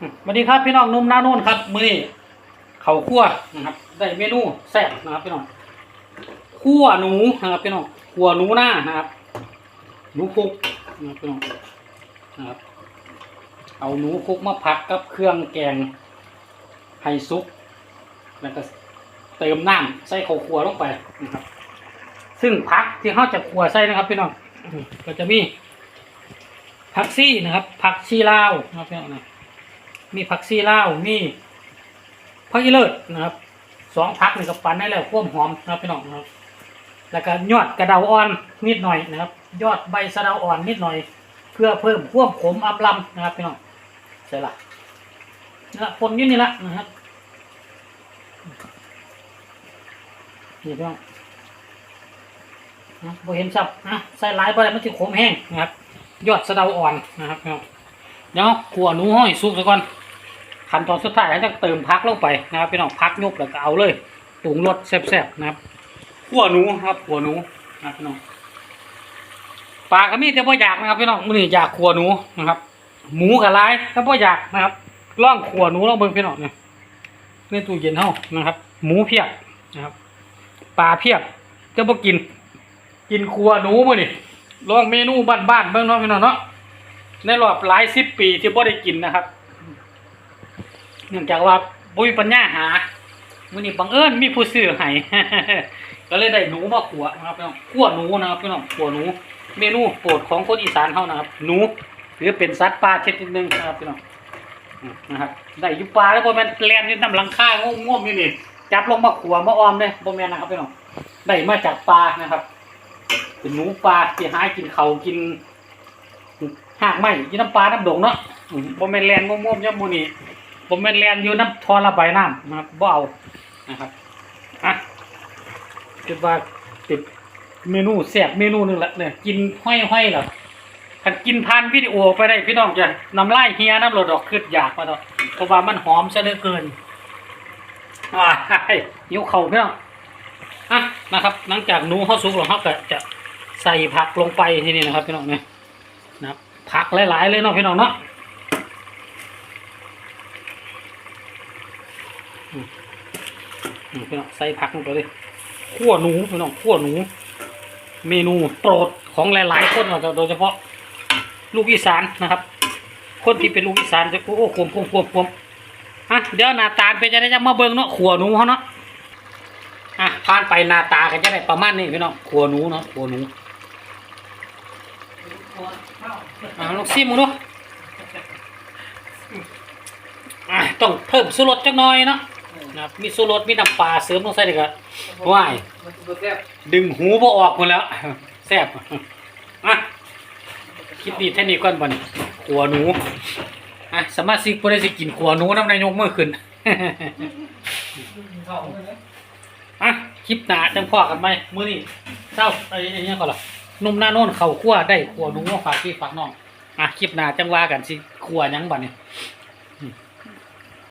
สวัสดีครับพี่น้องนุ่มหน้าโน่นครับมือนี้เขาคั่วนะครับได้เมนูแซ่บนะครับพี่น้องคั่วหนูนะครับพี่น้องคั่วหนูหน้านะครับหนูคุกนะครับพี่น้องนะครับเอาหนูคุกมาผัดกับเครื่องแกงไฮซุปแล้วก็เติมน้ำใส่ข้าวคั่วลงไปนะครับ ซึ่งผักที่เขาจะคั่วใส่นะครับพี่น้องก็จะมีผักซี่นะครับผักชีลาวนะครับพี่น้องนะ มีผักซีเลามีผักอีเลิศนะครับสองผักนี่ก็ปั่นได้แล้วพ่วมหอมนะครับพี่น้องนะครับแล้วก็ยอดกระเดาอ่อนนิดหน่อยนะครับ ยอดใบสะเดาอ่อนนิดหน่อย เพื่อเพิ่มควมขมอับลำนะครับพี่น้องใช่ละนี่ละปนยี่นี่ละนะครับนี่พี่น้องนะบ่เห็นชับนะใส่ลายไปมันจะขมแห้งนะครับ ยอดสะเดาอ่อนนะครับพี่น้องเดี๋ยวขัวหนูห้อยสุกซะก่อน ขั้นตอนสุดท้ายเราจะเติมพักลงไปนะครับพี่น้องพักยกแล้วก็เอาเลยปรุงรสแซ่บๆนะครับขัวหนูครับขัวหนูนะพี่น้องปลาก็มีแต่พ่ออยากนะครับพี่น้องมือนี้อยากขัวหนูนะครับ หมูกับลายแต่พ่ออยากนะครับล่องขัวหนูล่องเบิ่งพี่น้องเนี่ยในตู้เย็นเฮานะครับ หมูเพียบนะครับปลาเพียบจะบ่กิน กินขัวหนูมือนี้ล่องเมนูบ้านๆเบิ่งเนาะพี่น้องเนาะในรอบหลายสิบปีที่บ่ได้กินนะครับ เนื่องจากว่าบ่มีปัญญาหามื้อนี้บังเอิญมีผู้ซื้อให้ ก็เลยได้หนูมาขัวนะครับพี่น้องขัวหนูนะครับพี่น้องขัวหนู เมนูโปรดของคนอีสานเฮานะครับหนูหรือเป็นสัตว์ป่าชนิดหนึงนะครับพี่น้องนะครับได้ยู่ป่าแล้วบ่แม่นแล่นยู่น้ำลังค่าง่วงๆนี่นี่จับลงมาขัวมาออมเด้บ่แม่นนะครับพี่น้องได้มาจากป่านะครับ เป็นหนูป่าที่หายกินเขากินหากไม่ยีน้ำปลาน้ำดงเนาะอืมบ่แม่นแลนง่วงๆย่ำมูนี่ บ่แม่นแลนอยู่น้ำทอระบายน้ำนะครับบ่เอานะครับอะคิดว่าติดเมนูแซ่บเมนูหนึงละเนี่ยกินห้อยๆแล้วคันกินผ่านวิดีโอไปได้พี่น้องจะน้ำลายเฮียน้ำหลดออกขึ้นอยากมาดอเพราะว่ามันหอมซะเหลือเกินอ่าหิวเข่าพี่น้องอะนะครับ หลังจากหนูเข้าสุกแล้วเขาก็จะใส่ผักลงไปที่นี่นะครับพี่น้องเนี่ยนะผักหลาย ๆ เลยเนาะพี่น้องเนาะ อืมอืมพี่น้องใส่ผักลงไปเลยขั่วหนูพี่น้องขั่วหนู เมนูโปรดของหลายๆคนเราโดยเฉพาะ ลูกอีสานนะครับ คนที่เป็นลูกอีสานจะโอ้โหควมควมควมควมอะเดี๋ยวหน้าตาเป็นจะได้จะมาเบิ่งเนาะขั่วหนูเขาเนาะอะผ่านไปหน้าตากันจะได้ประมาณนี้พี่น้องขั่วหนูเนาะขั่วหนูอ่าลองซิมมึงดูอ่าต้องเพิ่มสูรสจักหน่อยเนาะ นะครับมีสูรสมีน้ำปลาเสริมลงใส่เลยก็ว้ายดึงหูบ่ออกหมดแล้ว แซ่บอะคิดดีแท่นี้ก่อนบ่นี่ขัวหนูอะสามารถสิบ่ได้สิกินขัวหนูน้ำนายยกมือขึ้นอะคลิปหนาจังพ่อกันไหมมื้อนี้เจ้าไอ้ไอ้เนี่ยก่อนล่ะหนุ่มหน้าโน่นเข้าครัวได้ขัวหนูมาฝากพี่ฝากน้องอะคลิปหนาจังว่ากันสิขัวยังบัดนี้